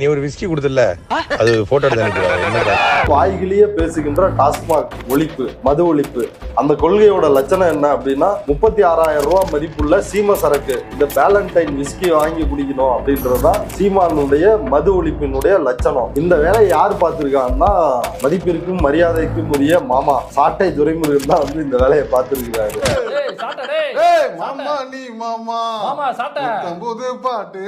நீ ஒரு விஸ்கி கொடுத்தல அது போட்டோ எடுத்து வாய்கிலேயே பேசுகின்ற டாஸ்மாக் ஒழிப்பு மது ஒழிப்பு. அந்த கொள்கையோட லட்சணம் என்ன அப்படின்னா முப்பத்தி ஆறாயிரம் ரூபாய் மதிப்புள்ள சீம சரக்கு. இந்த வேலண்டைன் விஸ்கி வாங்கி குடிக்கணும் அப்படின்றதுதான் சீமானுடைய மது ஒழிப்பினுடைய லட்சணம். இந்த வேலையை யார் பார்த்திருக்காங்கன்னா மதிப்பிற்கும் மரியாதைக்கும் உரிய மாமா. சாட்டை துரைமுருகன் தான் வந்து இந்த வேலையை பார்த்திருக்கிறாரு. ஏய், சாட்டை, டேய். ஏய் மாமா நீ மாமா. மாமா, சாட்டை. புது பாட்டு.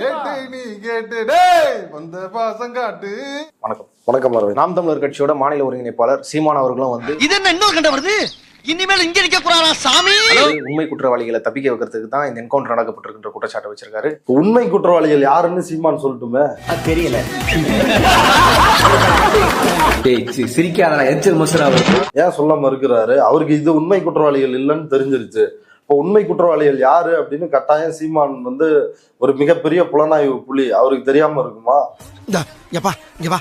கேட்டு நீ கேட்டு டேய் வந்த பாசம் காட்டு. வணக்கம். வணக்கம் அரவிந்த். நாம் தமிழர் கட்சியோட மாநில ஒருங்கிணைப்பாளர் சீமான் அவர்களும் வந்து இது என்ன இன்னொரு கண்ட வருது? இனிமேல் இங்க நிக்க போறாரா சாமி? உண்மை குற்றவாளிகளை தப்பிக்க வைக்கிறதுக்கு தான் இந்த என்கவுண்டர் நடக்கப்பட்டிருக்கின்ற குற்றச்சாட்டை வச்சிருக்காரு. உண்மை குற்றவாளிகள் யாருன்னு சீமான் சொல்லட்டுமே? டேய் சி- சிரிக்காதடா எச்சல் மசுரா ஏன் சொல்ல மறுக்கிறாரு? அவருக்கு இது உண்மை குற்றவாளிகள் இல்லைன்னு தெரிஞ்சிருச்சு. இப்போ உண்மை குற்றவாளிகள் யாரு அப்படின்னு கட்டாயம் சீமான் வந்து ஒரு மிகப்பெரிய புலனாய்வு புலி. அவருக்கு தெரியாம இருக்குமா? எப்பா இங்க வா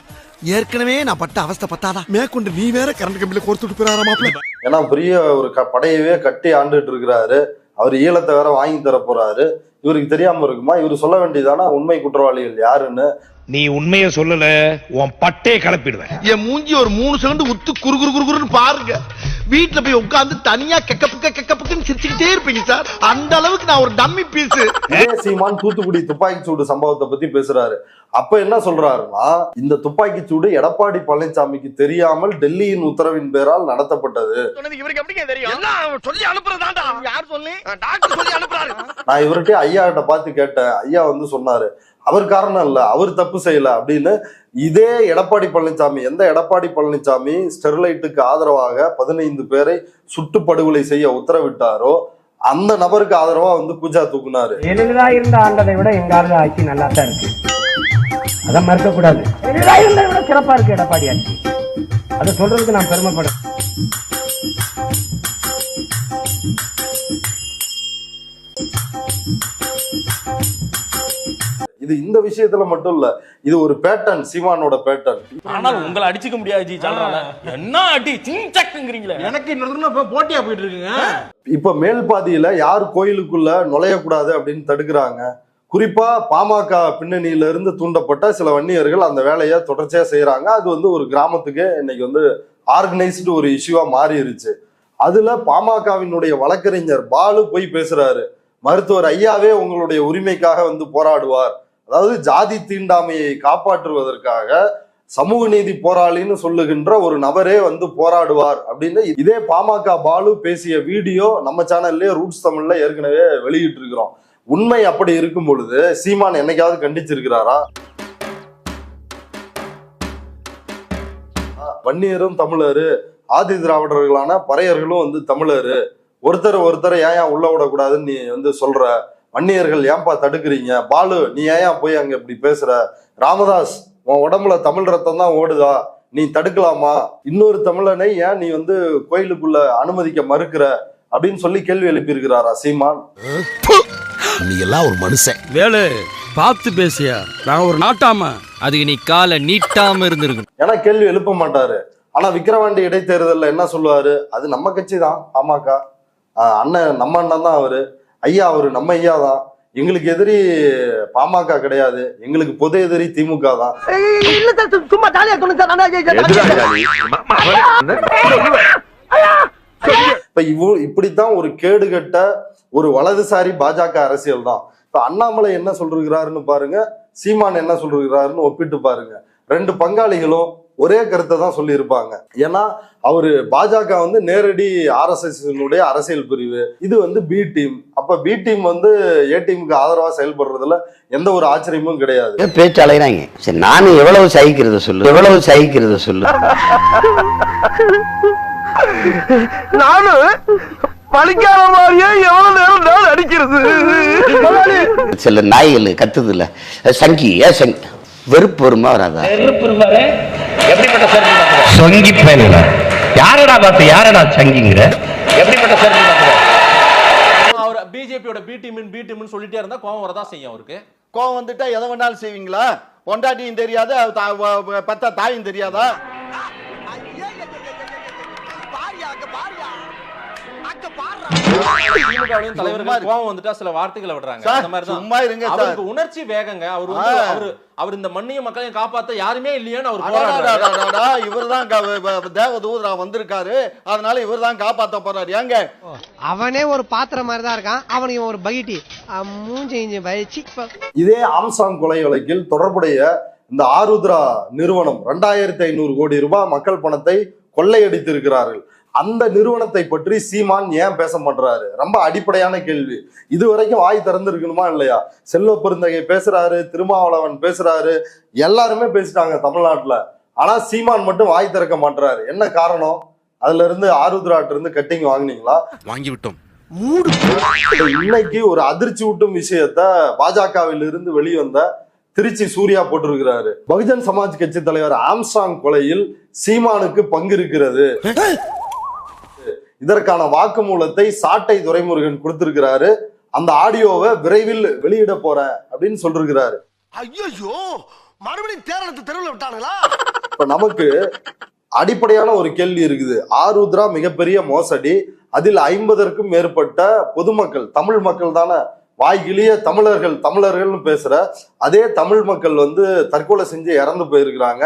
ஏற்கனவே நான் பட்ட அவஸ்தை பத்தாதா? மேற்கொண்டு நீ வேற கரண்ட் கம்பியில கோர்த்துட்டு போறாரா மாப்பிள்ள ஏன்னா பெரிய ஒரு க படையவே கட்டி ஆண்டுட்டு இருக்கிறாரு. அவர் ஈழத்தை வேற வாங்கி தர போறாரு இவருக்கு தெரியாம இருக்குமா? இவர் சொல்ல வேண்டியதானா? உண்மை குற்றவாளிகள் யாருன்னு? நீ உண்மைய சொல்லல உன் பட்டே கலப்பிடுவேன் என் மூஞ்சி ஒரு மூணு செகண்ட் உத்து குறு குறு குறு குறுன்னு பாருங்க. வீட்டுல போய் உட்கார்ந்து தனியா கெக்க புக்க கெக்க புக்கன்னு சிரிச்சுக்கிட்டே இருப்பீங்க சார். அந்த அளவுக்கு நான் ஒரு டம்மி பீஸ் சீமான் தூத்துக்குடி துப்பாக்கி சூடு சம்பவத்தை பத்தி பேசுறாரு. அப்ப என்ன சொல்றாருன்னா இந்த துப்பாக்கி சூடு எடப்பாடி பழனிசாமிக்கு தெரியாமல் டெல்லியின் உத்தரவின் பேரால் நடத்தப்பட்டது. இவருக்கு எப்படிங்க தெரியும்? சொல்லி அனுப்புறதாண்டா யார் சொல்லி? டாக்டர் சொல்லி அனுப்புறாரு. நான் இவர்கிட்ட ஐயா கிட்ட பார்த்து கேட்டேன். ஐயா வந்து சொன்னாரு அவர் காரணம் இல்லை அவர் தப்பு செய்யல அப்படின்னு. இதே எடப்பாடி பழனிசாமி எந்த எடப்பாடி பழனிசாமி ஸ்டெர்லைட்டுக்கு ஆதரவாக பதினைந்து பேரை சுட்டு படுகொலை செய்ய உத்தரவிட்டாரோ அந்த நபருக்கு ஆதரவா வந்து பூஜா தூக்குனாரு. ஜெயலலிதா இருந்த ஆண்டதை விட எங்க ஆளு ஆட்சி நல்லா தான் இருக்கு. அதை மறக்க கூடாது இருந்ததை விட சிறப்பா இருக்கு எடப்பாடி ஆட்சி. அதை சொல்றதுக்கு நான் பெருமைப்படுறேன். இது இந்த விஷயத்துல மட்டும் இல்ல இது ஒரு பேட்டர்ன் சீமானோட பேட்டர்ன் ஆனால் உங்களை அடிச்சுக்க முடியாது ஜி என்ன அடி சிங்சக்குங்கிறீங்களே எனக்கு இன்னொரு போட்டியா போயிட்டு இருக்குங்க இப்ப மேல் பாதியில யார் கோயிலுக்குள்ள நுழையக்கூடாது அப்படின்னு தடுக்கிறாங்க. குறிப்பா பாமக பின்னணியில இருந்து தூண்டப்பட்ட சில வன்னியர்கள் அந்த வேலையை தொடர்ச்சியா செய்யறாங்க அது வந்து ஒரு கிராமத்துக்கு இன்னைக்கு வந்து ஆர்கனைஸ்டு ஒரு இஷ்யூவா மாறிடுச்சு அதுல பாமகவினுடைய வழக்கறிஞர் பாலு போய் பேசுறாரு. மருத்துவர் ஐயாவே உங்களுடைய உரிமைக்காக வந்து போராடுவார். அதாவது ஜாதி தீண்டாமையை காப்பாற்றுவதற்காக சமூக நீதி போராளின்னு சொல்லுகின்ற ஒரு நபரே வந்து போராடுவார் அப்படின்னு இதே பாமக பாலு பேசிய வீடியோ நம்ம சேனல்லே ரூட்ஸ் தமிழ்ல ஏற்கனவே வெளியிட்டு இருக்கிறோம் உண்மை அப்படி இருக்கும் பொழுது சீமான் என்னைக்காவது கண்டிச்சிருக்கிறாரா? வன்னியரும் தமிழரு ஆதி திராவிடர்களான பறையர்களும் வந்து தமிழரு. ஒருத்தர் ஒருத்தர் ஏன் உள்ள விடக்கூடாதுன்னு நீ வந்து சொல்ற? வன்னியர்கள் ஏன்பா தடுக்கிறீங்க? பாலு நீ ஏன் போய் அங்க இப்படி பேசுற? ராமதாஸ் உன் உடம்புல தமிழ் ரத்தம் தான் ஓடுதா? நீ தடுக்கலாமா? இன்னொரு தமிழனை ஏன் நீ வந்து கோயிலுக்குள்ள அனுமதிக்க மறுக்கிற? அப்படின்னு சொல்லி கேள்வி எழுப்பியிருக்கிறாரா சீமான்? நீ எல்லாம் ஒரு மனுஷன். வேலு பார்த்து பேசியா? நான் ஒரு நாட்டாம. அதுக்கு நீ காலை நீட்டாம இருந்திருக்கணும். ஏன்னா கேள்வி எழுப்ப மாட்டாரு. ஆனா விக்கிரவாண்டி இடைத்தேர்தல்ல என்ன சொல்லுவாரு? அது நம்ம கட்சி தான் பாமக. ஆஹ் அண்ணன் நம்ம அண்ணன் தான் அவரு. ஐயா அவரு நம்ம ஐயா தான். எங்களுக்கு எதிரி பாமக கிடையாது. எங்களுக்கு பொது எதிரி திமுக தான். சும்மா ஜாலியா இப்ப இவ இப்படித்தான் ஒரு கேடுகட்ட ஒரு வலதுசாரி பாஜக அரசியல் தான். இப்ப அண்ணாமலை என்ன சொல்றாருன்னு பாருங்க சீமான் என்ன சொல்றாருன்னு ஒப்பிட்டு பாருங்க. ரெண்டு பங்காளிகளும் ஒரே கருத்தை தான் சொல்லியிருப்பாங்க. ஏன்னா அவரு பாஜக வந்து நேரடி ஆர்எஸ்எஸ் அரசியல் பிரிவு. இது வந்து பி டீம் அப்ப பி டீம் வந்து ஏ டீமுக்கு ஆதரவா செயல்படுறதுல எந்த ஒரு ஆச்சரியமும் கிடையாது. பேச்சு அலைகிறாங்க சரி நானும் எவ்வளவு சகிக்கிறத சொல்லு. எவ்வளவு சகிக்கிறத சொல்லு. நானும் பழிக்காத மாதிரியே எவ்வளவு நேரம் நான் அடிக்கிறது. சில நாய்கள் கத்துது இல்ல சங்கி ஏ சங்கி? வெறுப்பு வருமா வராதா? சொங்கி பயனில யாரடா பார்த்து யாரடா சங்கிங்கிற? எப்படிப்பட்ட அவர் பிஜேபியோட பி டீம் பி டீம்னு சொல்லிட்டே இருந்தா கோவம் வரதான் செய்யும் அவருக்கு. கோவம் வந்துட்டா எதை வேணாலும் செய்வீங்களா? பொண்டாட்டியும் தெரியாது பெத்த தாயும் தெரியாதா? தலைவர்கள். கோவம் வந்துட்டா சில வார்த்தைகளை விடுறாங்க. அந்த மாதிரி தான் சும்மா இருங்க சார். அவருக்கு உணர்ச்சி வேகங்க. அவர். அவர் அவர் இந்த மண்ணையும் மக்களையும் காப்பாத்த யாருமே இல்லையேன்னு அவர் போராடுறாரு. தேவதூதரா வந்திருக்காரு. அதனால இவர்தான் காப்பாத்த போறாரு. ஏங்க? அவனே ஒரு பாத்திரம் மாதிரி தான் இருக்கான். அவனுக்கு ஒரு பகிட்டி மூஞ்சி இஞ்சி வச்சு இதே ஆம்சாங் கொலை வழக்கில் தொடர்புடைய இந்த ஆருத்ரா நிறுவனம் ரெண்டாயிரத்தி ஐநூறு கோடி ரூபாய் மக்கள் பணத்தை கொள்ளையடித்திருக்கிறார்கள். அந்த நிறுவனத்தை பற்றி சீமான் ஏன் பேச மாட்டாரு ரொம்ப அடிப்படையான கேள்வி. இது வரைக்கும் வாய் திறந்திருக்கணுமா இல்லையா? செல்வ பெருந்தகை பேசுறாரு திருமாவளவன் பேசுறாரு எல்லாருமே பேசிட்டாங்க தமிழ்நாட்டுல. ஆனா சீமான் மட்டும் வாய் திறக்க மாட்டாரு என்ன காரணம்? அதுல இருந்து ஆருத்ராட்ட இருந்து கட்டிங் வாங்குனீங்களா? வாங்கி விட்டோம் இன்னைக்கு ஒரு அதிர்ச்சி ஊட்டும் விஷயத்த பாஜகவில் இருந்து வெளிவந்த திருச்சி சூர்யா போட்டிருக்கிறாரு. பகுஜன் சமாஜ் கட்சி தலைவர் ஆம்ஸ்டாங் கொலையில் சீமானுக்கு பங்கு இருக்கிறது இதற்கான வாக்குமூலத்தை சாட்டை துரைமுருகன் கொடுத்திருக்கிறாரு. அந்த ஆடியோவை விரைவில் வெளியிட போறேன் அப்படின்னு சொல்லிருக்கிறாரு. ஐயோ மறுபடியும் தேரத்தை தெருவில் விட்டானுங்களா? இப்ப நமக்கு அடிப்படையான ஒரு கேள்வி இருக்குது. ஆருத்ரா மிகப்பெரிய மோசடி. அதில் ஐம்பதற்கும் மேற்பட்ட பொதுமக்கள் தமிழ் மக்கள் தானே? வாய்கிளிய தமிழர்கள் தமிழர்கள்னு பேசுற அதே தமிழ் மக்கள் வந்து தற்கொலை செஞ்சு இறந்து போயிருக்கிறாங்க.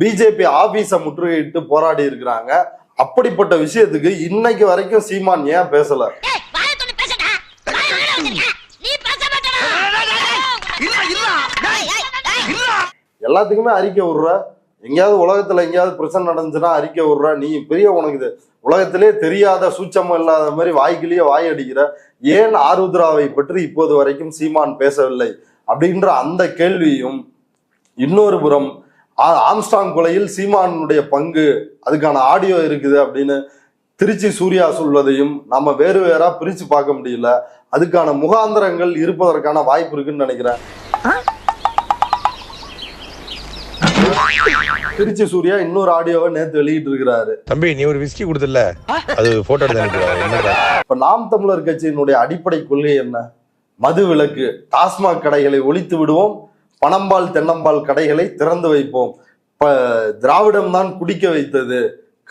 பிஜேபி ஆபீஸை முற்றுகையிட்டு போராடி இருக்கிறாங்க. அப்படிப்பட்ட விஷயத்துக்கு இன்னைக்கு வரைக்கும் சீமான் ஏன் பேசல? எல்லாத்துக்குமே அறிக்கை விடுற. எங்கேயாவது உலகத்துல எங்கேயாவது பிரச்சனை நடந்துச்சுன்னா அறிக்கை விடுற. நீ பெரிய உனக்கு இது. உலகத்திலே தெரியாத சூச்சமும் இல்லாத மாதிரி வாய்க்கிலேயே வாய் அடிக்கிற. ஏன் ஆருத்ராவை பற்றி இப்போது வரைக்கும் சீமான் பேசவில்லை? அப்படின்ற அந்த கேள்வியும் இன்னொரு புறம் ஆம்ஸ்டாங் கொலையில் சீமானுடைய பங்கு அதுக்கான ஆடியோ இருக்குது அப்படின்னு திருச்சி சூர்யா சொல்வதையும் நம்ம வேறு வேறா பிரிச்சு பார்க்க முடியல. அதுக்கான முகாந்திரங்கள் இருப்பதற்கான வாய்ப்பு இருக்குன்னு நினைக்கிறேன். திருச்சி சூர்யா இன்னொரு ஆடியோவை நேத்து வெளியிட்டு இருக்கிறாரு தம்பி நீ ஒரு விஸ்கி கொடுத்தல அது போட்டோ இப்ப நாம் தமிழர் கட்சியினுடைய அடிப்படை கொள்கை என்ன? மது விலக்கு டாஸ்மாக் கடைகளை ஒழித்து விடுவோம் பணம்பால் தென்னம்பால் கடைகளை திறந்து வைப்போம். திராவிடம் தான் குடிக்க வைத்தது.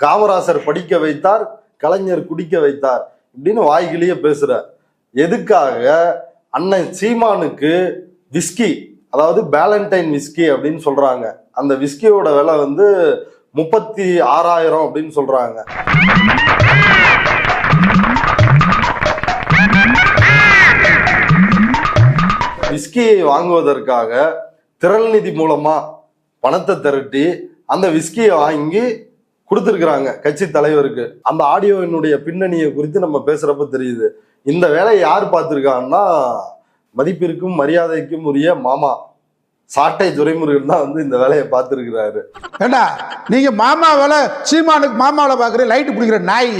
காமராசர் படிக்க வைத்தார் கலைஞர் குடிக்க வைத்தார். இப்படின்னு வாய்கிலேயே பேசுற. எதுக்காக? அண்ணன் சீமானுக்கு விஸ்கி அதாவது பேலண்டைன் விஸ்கி அப்படின்னு சொல்றாங்க. அந்த விஸ்கியோட விலை வந்து முப்பத்தி ஆறாயிரம் அப்படின்னு சொல்றாங்க. விஸ்கியை வாங்குவதற்காக திரள் நிதி மூலமா பணத்தை திரட்டி அந்த விஸ்கியை வாங்கி கொடுத்துருக்குறாங்க கட்சி தலைவருக்கு. அந்த ஆடியோவினுடைய பின்னணியை குறித்து நம்ம பேசுறப்ப தெரியுது. இந்த வேலையை யார் பார்த்துருக்காங்கன்னா மதிப்பிற்கும் மரியாதைக்கும் உரிய மாமா. சாட்டை துரைமுருகன் தான் வந்து இந்த வேலையை பார்த்துருக்கிறாரு. ஏண்டா நீங்க மாமா வேலை சீமானுக்கு மாமாவில் பார்க்குற லைட்டு பிடிக்கிற நாய்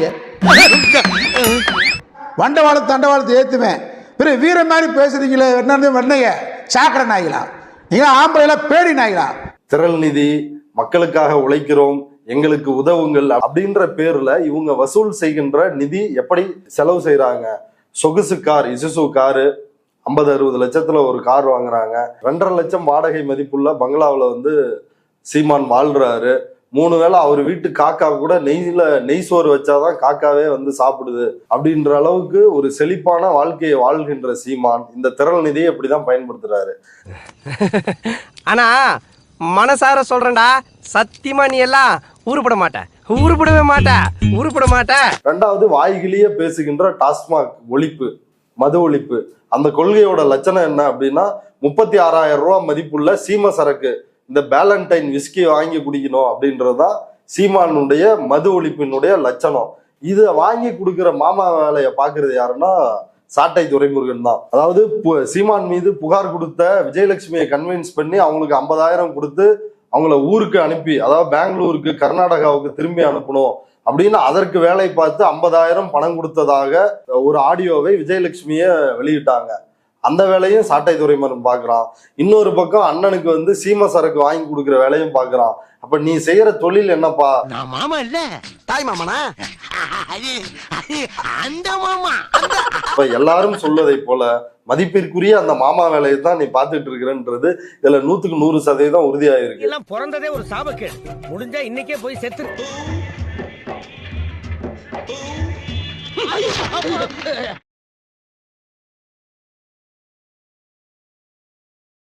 வண்டவாளத்து தண்டவாளத்தை ஏற்றுவேன் பிறகு வீர மாதிரி பேசுறீங்களே என்ன வெண்ணைய சாக்கடை நாய்களா? நீங்க ஆம்பளைல பேடி நாய்களா? திரள் நிதி மக்களுக்காக உழைக்கிறோம் எங்களுக்கு உதவுங்கள் அப்படின்ற பேர்ல இவங்க வசூல் செய்கின்ற நிதி எப்படி செலவு செய்யறாங்க சொகுசு கார் இசுசு காரு ஐம்பது அறுபது லட்சத்துல ஒரு கார் வாங்குறாங்க. ரெண்டரை லட்சம் வாடகை மதிப்புள்ள பங்களாவில் வந்து சீமான் வாழ்றாரு. மூணு வேளை அவர் வீட்டு காக்கா கூட நெய்ல நெய் சோறு வச்சாதான் காக்காவே வந்து சாப்பிடுது அப்படின்ற அளவுக்கு ஒரு செழிப்பான வாழ்க்கையை வாழ்கின்ற சீமான் இந்த திரள் நிதியை இப்படிதான் பயன்படுத்துறாரு. ஆனா மனசார சொல்றேன்டா சத்தியமா நீ எல்லாம் உருப்பட மாட்ட. உருப்படவே மாட்ட. உருப்பட மாட்ட. ரெண்டாவது வாய்கிலேயே பேசுகின்ற டாஸ்மாக் ஒழிப்பு மது ஒழிப்பு. அந்த கொள்கையோட லட்சணம் என்ன அப்படின்னா முப்பத்தி ஆறாயிரம் ரூபாய் மதிப்புள்ள சீம சரக்கு இந்த பேலண்டைன் விஸ்கி வாங்கி குடிக்கணும் அப்படின்றதுதான் சீமானுடைய மது ஒழிப்பினுடைய லட்சணம். இதை வாங்கி கொடுக்குற மாமா வேலையை பார்க்கறது யாருன்னா சாட்டை துரைமுருகன் தான். அதாவது பு- சீமான் மீது புகார் கொடுத்த விஜயலட்சுமியை கன்வின்ஸ் பண்ணி அவங்களுக்கு ஐம்பதாயிரம் கொடுத்து அவங்கள ஊருக்கு அனுப்பி அதாவது பெங்களூருக்கு கர்நாடகாவுக்கு திரும்பி அனுப்பணும் அப்படின்னு அதற்கு வேலை பார்த்து ஐம்பதாயிரம் பணம் கொடுத்ததாக ஒரு ஆடியோவை விஜயலட்சுமியை வெளியிட்டாங்க. அந்த வேலையும் சாட்டை துறைமுருகன் பார்க்கறான். இன்னொரு பக்கம் அண்ணனுக்கு வந்து சீம சரக்கு வாங்கி கொடுக்குற வேலையும் பார்க்கறான். அப்ப நீ செய்யற தொழில் என்னப்பா? நான் மாமா இல்ல. தாய் மாமனா? அந்த மாமா. இப்ப எல்லாரும் சொல்வதை போல மதிப்பிற்குரிய அந்த மாமா வேலையை தான் நீ பார்த்துட்டு இருக்கிறன்றது இதுல நூத்துக்கு நூறு சதவீதம் உறுதியாயிருக்கு. எல்லாம் பிறந்ததே ஒரு சாபக்கேடு. முடிஞ்சா இன்னைக்கே போய் செத்து